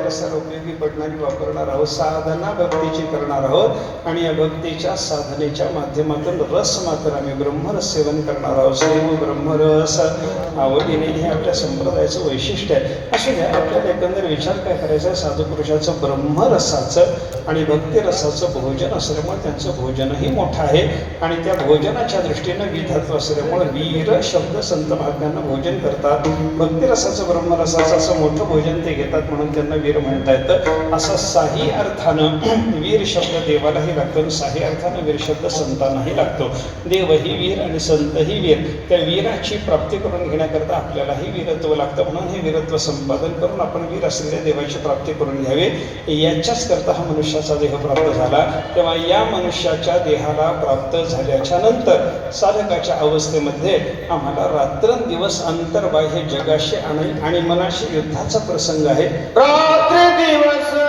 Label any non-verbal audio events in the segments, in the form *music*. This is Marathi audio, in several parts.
प्रणाली वापरणार आहोत साधना भक्तीची करणार आहोत आणि या भक्तीच्या साधनेच्या माध्यमातून रस मात्र आम्ही ब्रह्मरस सेवन करणार आहोत. सेव ब्रह्मरस आवडीने हे आपल्या संप्रदायाचं वैशिष्ट्य आहे. असू द्या आपल्याला एकंदर विचार काय करायचा साधू पुरुषाचं ब्रह्मरसाचं आणि भक्तिरसाचं भोजन असल्यामुळे त्यांचं भोजनही मोठं आहे. आणि त्या भोजनाच्या दृष्टीनं विधात्व असल्यामुळे वीर शब्द संत महात्म्यांना भोजन करतात. भक्तिरसाचं ब्रह्मरसाचं असं मोठं भोजन ते घेतात म्हणून त्यांना वीर म्हणता येतं असं साही अर्थानं *clears throat* वीर शब्द देवालाही लागतो आणि साही अर्थानं वीर शब्द संतांनाही लागतो. देवही वीर आणि संतही वीर. त्या वीराची प्राप्ती करून घेण्याकरता आपल्यालाही वीरत्व लागतं. म्हणून हे वीरत्व संपादन करून आपण वीर असलेल्या देवाची प्राप्ती करून घ्यावी. याच्याच करता हा मनुष्याचा देह प्राप्त झाला. तेव्हा या मनुष्याच्या देहाला प्राप्त झाल्याच्यानंतर साधकाच्या अवस्थेमध्ये आम्हाला रात्रंदिवस अंतर्बाह्य जगाशी आणि आणि मनाशी युद्धाचा प्रसंग आहे. રાત્રે દિવસ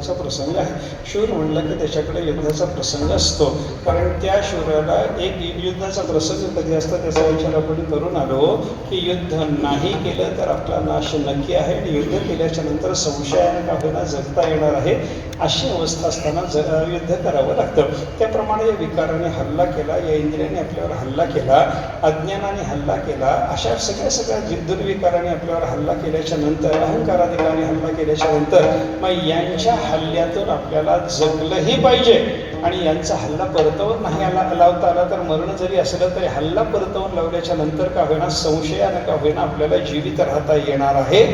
युद्धाचा प्रसंग आहे. शूर म्हणलं की त्याच्याकडे युद्धाचा प्रसंग असतो. कारण त्या शूराला एक युद्धाचा प्रसंग कधी असतो त्याचा विचार आपण करून आलो की युद्ध नाही केलं तर आपला नाश नक्की आहे आणि युद्ध केल्याच्यानंतर संशयानं का जगता येणार आहे? अशी अवस्था असताना ज युद्ध करावं लागतं. त्याप्रमाणे या विकाराने हल्ला केला या इंद्रियाने आपल्यावर हल्ला केला अज्ञानाने हल्ला केला अशा सगळ्या सगळ्या दुर्विकाराने आपल्यावर हल्ला केल्याच्यानंतर अहंकाराधिकाने हल्ला केल्याच्यानंतर मग यांच्या हल्ल्यातून आपल्याला जगलंही पाहिजे. आणि यांचा हल्ला परतवून नाही आला लावता आला तर मरण जरी असलं तरी हल्ला परतवून लावल्याच्या नंतर का होईना संशयानं का होईना आपल्याला जीवित राहता येणार आहे.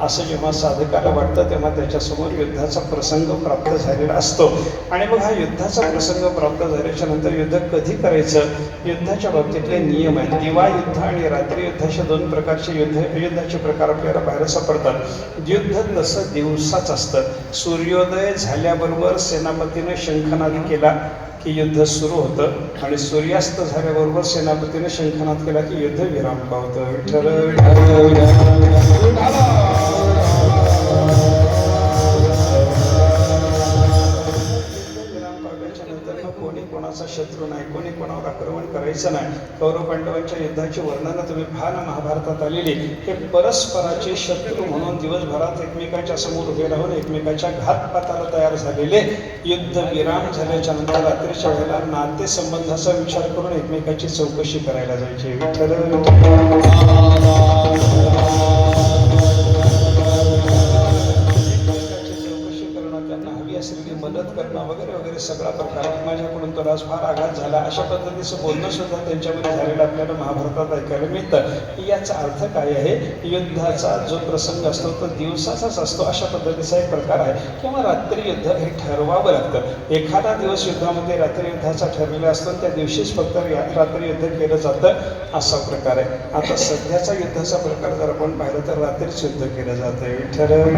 असं जेव्हा साधकाला वाटतं तेव्हा त्याच्यासमोर युद्धाचा प्रसंग प्राप्त झालेला असतो. आणि मग हा युद्धाचा प्रसंग प्राप्त झाल्याच्यानंतर युद्ध कधी करायचं? युद्धाच्या बाबतीतले नियम आहेत. दिवा युद्ध आणि रात्री युद्धाचे दोन प्रकारचे युद्ध युद्धाचे प्रकार आपल्याला बाहेर सापडतात. युद्ध तसं दिवसाच असतं. सूर्योदय झाल्याबरोबर सेनापतीने शंखनाद केला. की युद्ध सुरू होतं आणि सूर्यास्त झाल्याबरोबर सेनापतीने शंखनाद केला की युद्ध विराम पावतं. विठ्ठल करायचं नाही. कौरव पांडवांच्या युद्धाची वर्णनं तुम्ही भान महाभारतात आलेली. हे परस्पराचे शत्रू म्हणून दिवसभरात एकमेकांच्या समोर उभे राहून एकमेकाच्या घातपाताला तयार झालेले युद्ध विराम झाल्याच्यानंतर रात्रीच्या वेळेला नातेसंबंधाचा विचार करून एकमेकाची चौकशी करायला जायची. सगळा प्रकार माझ्याकडून तो आज फार आघात झाला. अशा पद्धतीचं बोलणं सुद्धा त्यांच्यामध्ये झालेलं आपल्याला महाभारतात ऐकायला मिळतं. याचा अर्थ काय आहे? युद्धाचा जो प्रसंग असतो तो दिवसाचाच असतो. अशा पद्धतीचा एक प्रकार आहे. किंवा रात्री युद्ध हे ठरवावं लागतं. एखादा दिवस युद्धामध्ये रात्री युद्धाचा ठरलेला असतो. आणि त्या दिवशीच फक्त या- रात्री युद्ध केलं जातं. असा प्रकार आहे. आता सध्याचा युद्धाचा प्रकार जर आपण पाहिलं तर रात्रीच युद्ध केलं जातं विठ्ठल.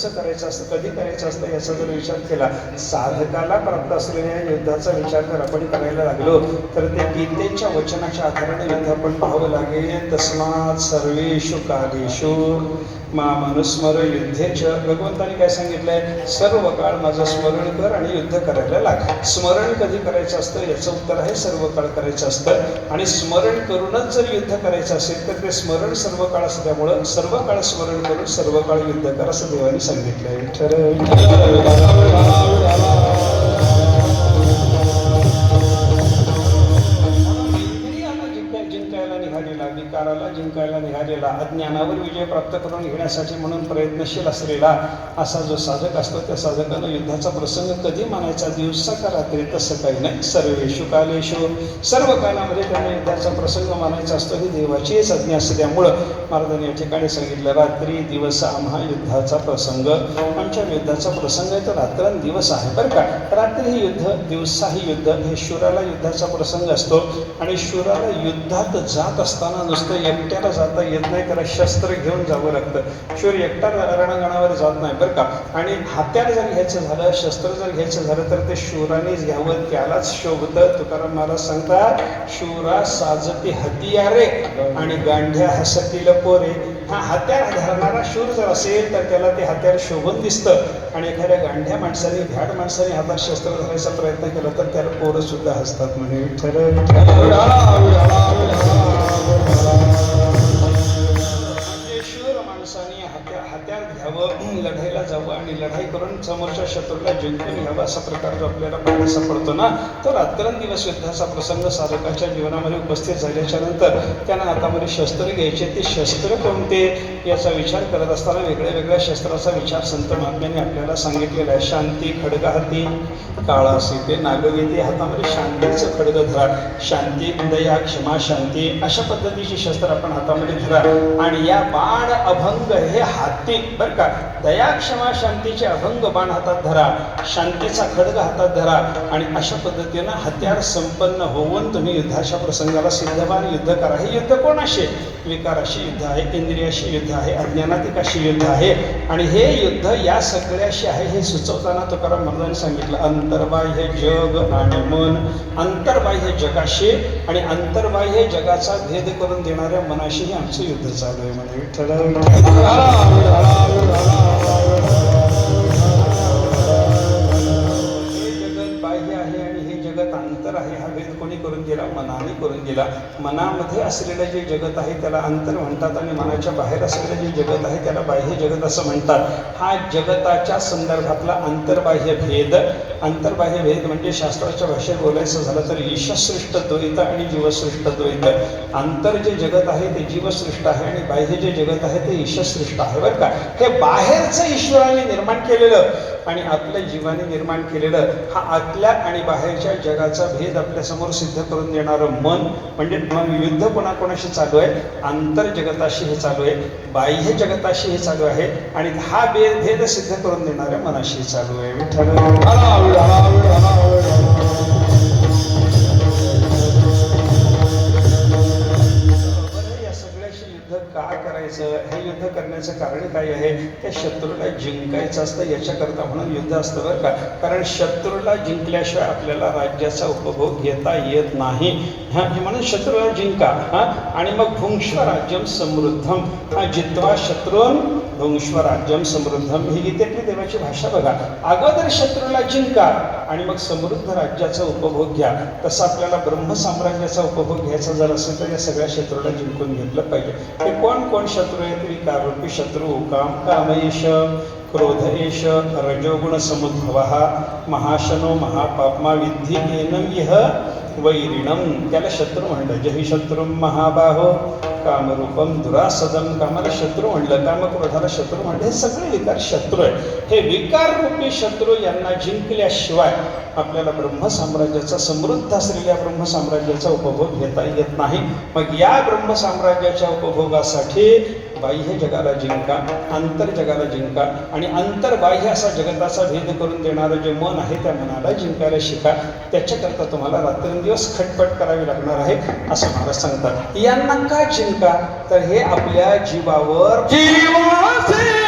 कसं करायचं असतं कधी करायचं असतं याचा जर विचार केला साधकाला प्राप्त असलेल्या युद्धाचा विचार जर आपण करायला लागलो तर ते गीतेच्या वचनाच्या आधाराने युद्ध आपण पाहावं लागेल. तस्मात सर्वेषु कालेषु मा मनुस्मर युद्धेच. भगवंताने काय सांगितलंय? सर्व काळ माझं स्मरण कर आणि युद्ध करायला लाग. स्मरण कधी करायचं असतं? याचं उत्तर आहे सर्व काळ करायचं असतं. आणि स्मरण करूनच जर युद्ध करायचं असेल तर ते स्मरण सर्व काळ असल्यामुळं सर्व काळ स्मरण करून सर्व काळ युद्ध कर असं देवाने सांगितलंय विठ्ठल, अज्ञानावर विजय प्राप्त करून घेण्यासाठी म्हणून प्रयत्नशील असलेला असा जो साधक असतो त्या साधकानं युद्धाचा प्रसंग कधी मानायचा दिवसा का रात्री? तसं काही नाही. सर्वेशु कालेशो सर्व कालामध्ये त्यांना युद्धाचा प्रसंग मानायचा असतो. ही देवाचीच आज्ञा असल्यामुळं महाराजांनी या ठिकाणी सांगितलं रात्री दिवस आम्हा युद्धाचा प्रसंग. आमच्या युद्धाचा प्रसंग आहे तो रात्रंदिवस आहे बरं का? रात्री युद्ध दिवसाही युद्ध हे शूराला युद्धाचा प्रसंग असतो. आणि शूराला युद्धात जात असताना नुसतं एकट्याला जाता येत नाही. त्याला शस्त्र घेऊन जावं लागतं. शोर एकटा रणांगणावर जात नाही बरं का? आणि हात्यार जर घ्यायचं झालं शस्त्र जर घ्यायचं झालं तर ते शूरानेच घ्यावं त्यालाच शोभतं. तुकाराम महाराज सांगतात शूरा साजती हतियारे आणि गांढ्या हसतील पोरे. हा हत्यार धरणारा शूर जर असेल तर त्याला ते हत्यार शोभून दिसतं. आणि एखाद्या गांढ्या माणसाने भ्याड माणसाने हातात शस्त्र धरायचा प्रयत्न केला तर त्याला पोरं सुद्धा हसतात म्हणे. विठ्ठल लढाई करून समोरच्या शत्रूला जिंकून घ्यावा असा प्रकार जो आपल्याला पाहायला सापडतो ना तो रात्रंदिवस युद्धाचा प्रसंग साधकाच्या जीवनामध्ये उपस्थित झाल्याच्यानंतर त्यांना हातामध्ये शस्त्र घ्यायचे. ते शस्त्र कोणते याचा विचार करत असताना वेगळ्या वेगळ्या शस्त्राचा विचार संत महात्म्याने आपल्याला सांगितलेला आहे. शांती खडग हाती काळा सीते नागवेदी हातामध्ये शांतीचं खडग धरा. शांती दया क्षमा शांती अशा पद्धतीची शस्त्र आपण हातामध्ये धरा. आणि या बाण अभंग हे हाती बरं का? दया क्षमा शांती शांतीचे अभंग बाण हातात धरा शांतीचा खडग हातात धरा आणि अशा पद्धतीनं हत्यार संपन्न होऊन तुम्ही युद्धाच्या प्रसंगाला सिद्धवान युद्ध करा. हे युद्ध कोणाशी? विकाराशी युद्ध आहे इंद्रियाशी युद्ध आहे अज्ञानातिकाशी युद्ध आहे. आणि हे युद्ध या सगळ्याशी आहे हे सुचवताना तुकाराम महाराजांनी सांगितलं अंतर्बाह्य जग आणि मन. अंतर्बाह्य जगाशी आणि अंतर्बाह्य जगाचा भेद करून देणाऱ्या मनाशीही आमचं युद्ध चालू आहे म्हणजे विठ्ठल. दिला करून दिला. मनामध्ये असलेलं जे जगत आहे त्याला अंतर म्हणतात आणि मनाच्या बाहेर असलेलं जे जगत आहे त्याला बाह्य जगत असं म्हणतात. हा जगताच्या संदर्भातला अंतर्बाह्य भेद अंतर्बाह्य भेद म्हणजे शास्त्राच्या भाषेत बोलायचं झालं तर ईशसृष्ट द्वैत आणि जीवसृष्ट द्वैत. अंतर जे जगत आहे ते जीवसृष्ट आहे आणि बाह्य जे जगत आहे ते ईशसृष्ट आहे बरं का? हे बाहेरचं ईश्वराने निर्माण केलेलं आणि आपल्या जीवाने निर्माण केलेलं हा आतल्या आणि बाहेरच्या जगाचा भेद आपल्यासमोर सिद्ध करून देणारं मन म्हणजे मन युद्ध कोणाकोणाशी चालू आहे? आंतर जगताशी हे चालू आहे बाह्य जगताशी हे चालू आहे आणि हा भेद भेद सिद्ध करून देणाऱ्या मनाशी चालू आहे. विठ्ठल हळाहळ, या सगळ्याशी युद्ध का करायचं? हे युद्ध करण्याचं कारण काय आहे? त्या शत्रूला जिंकायचं असतं याच्याकरता म्हणून युद्ध असतं बरं का. कारण शत्रूला जिंकल्याशिवाय आपल्याला राज्याचा उपभोग घेता येत नाही. हा हे म्हणून शत्रूला जिंका हा. आणि मग भुंक्ष्व राज्यम समृद्धम. हा जित्वा शत्रून भुंक्ष्व राज्यम समृद्धम ही गीतेतली देवाची भाषा बघा. अगोदर शत्रूला जिंका आणि मग समृद्ध राज्याचा उपभोग घ्या तसं आपल्याला ब्रह्म साम्राज्याचा उपभोग घ्यायचा जर असेल तर या सगळ्या शत्रूला जिंकून घेतलं पाहिजे. आणि कोण कोण शत्रू आहेत? विकारूपी शत्रू काम कामयेश क्रोध एष रजोगुण समुद्भव महाशनो महापापमा विद्धी एनम इह वैरिणम त्याला शत्रू म्हणलं जही शत्रू महाबाहो कामरूपम दुरासदम कामाला शत्रू म्हणलं कामक्रोधाला शत्रू म्हणलं हे सगळे विकार शत्रू आहे हे विकार रूपी शत्रू यांना जिंकल्याशिवाय आपल्याला ब्रह्मसाम्राज्याचा समृद्ध असलेल्या ब्रह्म साम्राज्याचा उपभोग घेता येत नाही. मग या ब्रह्म साम्राज्याच्या उपभोगासाठी बाह्य जगाला जिंका आंतर जगाला जिंका आणि अंतर्बाह्य असा जगताचा भेद करून देणारं जे मन आहे त्या मनाला जिंकायला शिका. त्याच्याकरता तुम्हाला रात्रंदिवस खटपट करावी लागणार आहे असं महाराज सांगतात. यांना का जिंका? तर हे आपल्या जीवावर जीवासे